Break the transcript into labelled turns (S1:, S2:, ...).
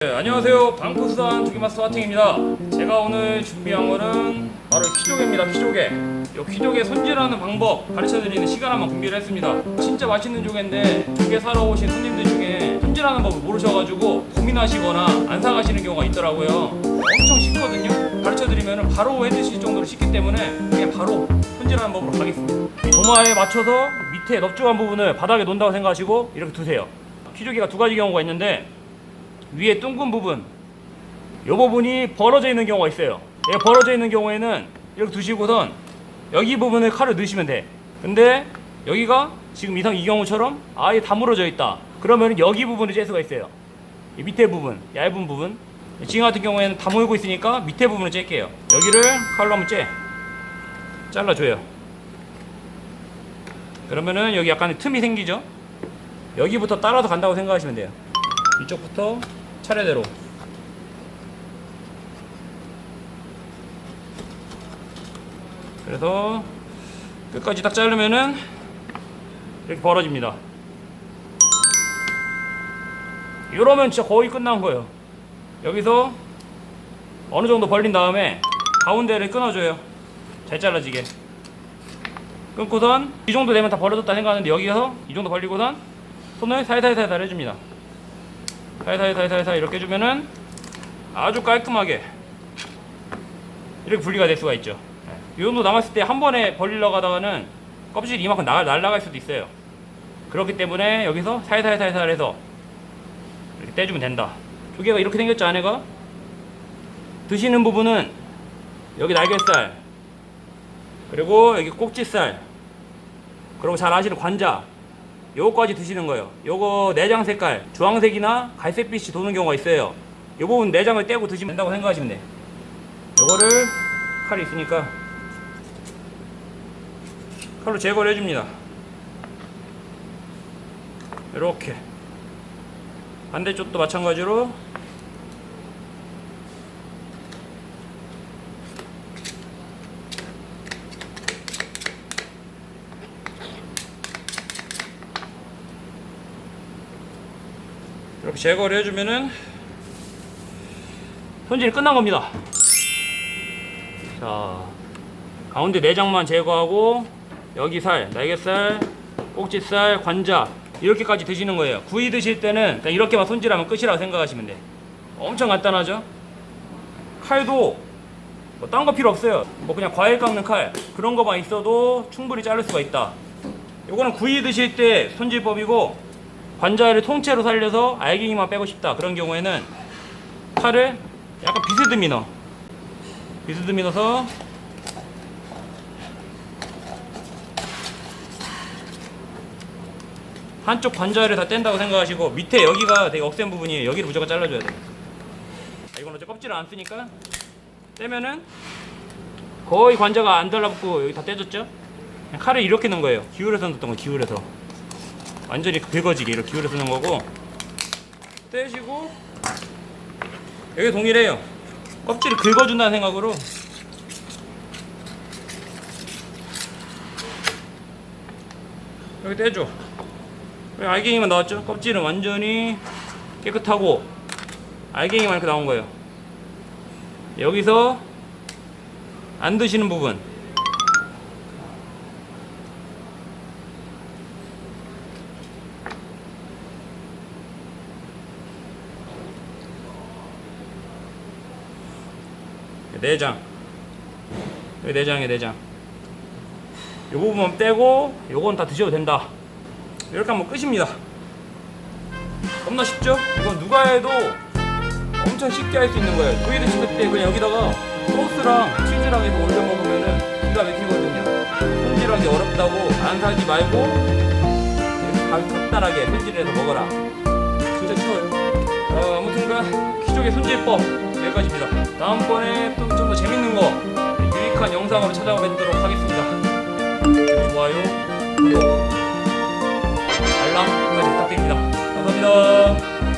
S1: 네, 안녕하세요. 방구수단 조기마스터 하팅입니다. 제가 오늘 준비한 거는 바로 퀴조개입니다. 퀴조개. 이 퀴조개 손질하는 방법 가르쳐드리는 시간 한번 준비를 했습니다. 진짜 맛있는 조개인데 조개 사러 오신 손님들 중에 손질하는 법을 모르셔가지고 고민하시거나 안 사가시는 경우가 있더라고요. 엄청 쉽거든요. 가르쳐드리면 바로 해드실 정도로 쉽기 때문에 그냥 바로 손질하는 법으로 가겠습니다. 이 도마에 맞춰서 밑에 넙죽한 부분을 바닥에 놓는다고 생각하시고 이렇게 두세요. 퀴조개가 두 가지 경우가 있는데 위에 둥근 부분. 이 부분이 벌어져 있는 경우가 있어요. 얘 벌어져 있는 경우에는 이렇게 두시고선 여기 부분을 칼을 넣으시면 돼. 근데 여기가 지금 이상 이 경우처럼 아예 다 물어져 있다. 그러면 여기 부분을 짤 수가 있어요. 이 밑에 부분 얇은 부분. 지금 같은 경우에는 다 모이고 있으니까 밑에 부분을 짤게요. 여기를 칼로 한번 째 잘라줘요. 그러면은 여기 약간 틈이 생기죠? 여기부터 따라서 간다고 생각하시면 돼요. 이쪽부터 차례대로. 그래서 끝까지 딱 자르면은 이렇게 벌어집니다. 이러면 진짜 거의 끝난 거예요. 여기서 어느 정도 벌린 다음에 가운데를 끊어줘요. 잘 잘라지게. 끊고선 이 정도 되면 다 벌어졌다 생각하는데 여기서 이 정도 벌리고선 손을 살살살살 해줍니다 살살살살살 이렇게 해주면은 아주 깔끔하게 이렇게 분리가 될 수가 있죠. 이 정도 남았을 때 한 번에 벌리려고 하다가는 껍질이 이만큼 나, 날아갈 수도 있어요. 그렇기 때문에 여기서 살살 살살 해서 이렇게 떼주면 된다. 조개가 이렇게 생겼죠 안에가? 드시는 부분은 여기 날개살 그리고 여기 꼭지살 그리고 잘 아시는 관자 요거까지 드시는 거예요. 요거 내장 색깔 주황색이나 갈색빛이 도는 경우가 있어요. 요 부분 내장을 떼고 드시면 된다고 생각하시면 돼. 요거를 칼이 있으니까 칼로 제거를 해줍니다. 이렇게 반대쪽도 마찬가지로 이렇게 제거를 해주면은 손질이 끝난 겁니다. 자, 가운데 내장만 제거하고 여기 살, 날개살, 꼭지살, 관자 이렇게까지 드시는 거예요. 구이 드실 때는 이렇게만 손질하면 끝이라고 생각하시면 돼. 엄청 간단하죠? 칼도 뭐 딴 거 필요 없어요. 뭐 그냥 과일 깎는 칼 그런 거만 있어도 충분히 자를 수가 있다. 요거는 구이 드실 때 손질법이고 관자를 통째로 살려서 알갱이만 빼고 싶다. 그런 경우에는 칼을 약간 비스듬히 넣어 비스듬히 넣어서 한쪽 관자를 다 뗀다고 생각하시고 밑에 여기가 되게 억센 부분이에요. 여기를 무조건 잘라줘야 돼 아, 이건 어차피 껍질을 안 쓰니까 떼면은 거의 관자가 안 달라붙고 여기 다 떼졌죠? 칼을 이렇게 넣은 거예요. 기울여서 넣었던 거 기울여서 완전히 긁어지게 이렇게 기울여서 넣은 거고. 떼시고. 여기 동일해요. 껍질을 긁어준다는 생각으로. 여기 떼줘. 알갱이만 나왔죠? 껍질은 완전히 깨끗하고 알갱이만 이렇게 나온 거예요. 여기서 안 드시는 부분 내장. 여기 내장에 내장. 이 부분만 빼고 요건 다 드셔도 된다. 이렇게 하면 끝입니다. 겁나 쉽죠? 이건 누가 해도 엄청 쉽게 할 수 있는 거예요. 조이 드실 때 그냥 여기다가 소스랑 치즈랑 해서 올려 먹으면은 기가 막히거든요. 손질하기 어렵다고 안 사지 말고 간- 간단하게 손질해서 먹어라. 진짜 쉬워요. 어, 아무튼간 귀족의 손질법 여기까지입니다. 다음번에 끝까지 부탁드립니다. 감사합니다.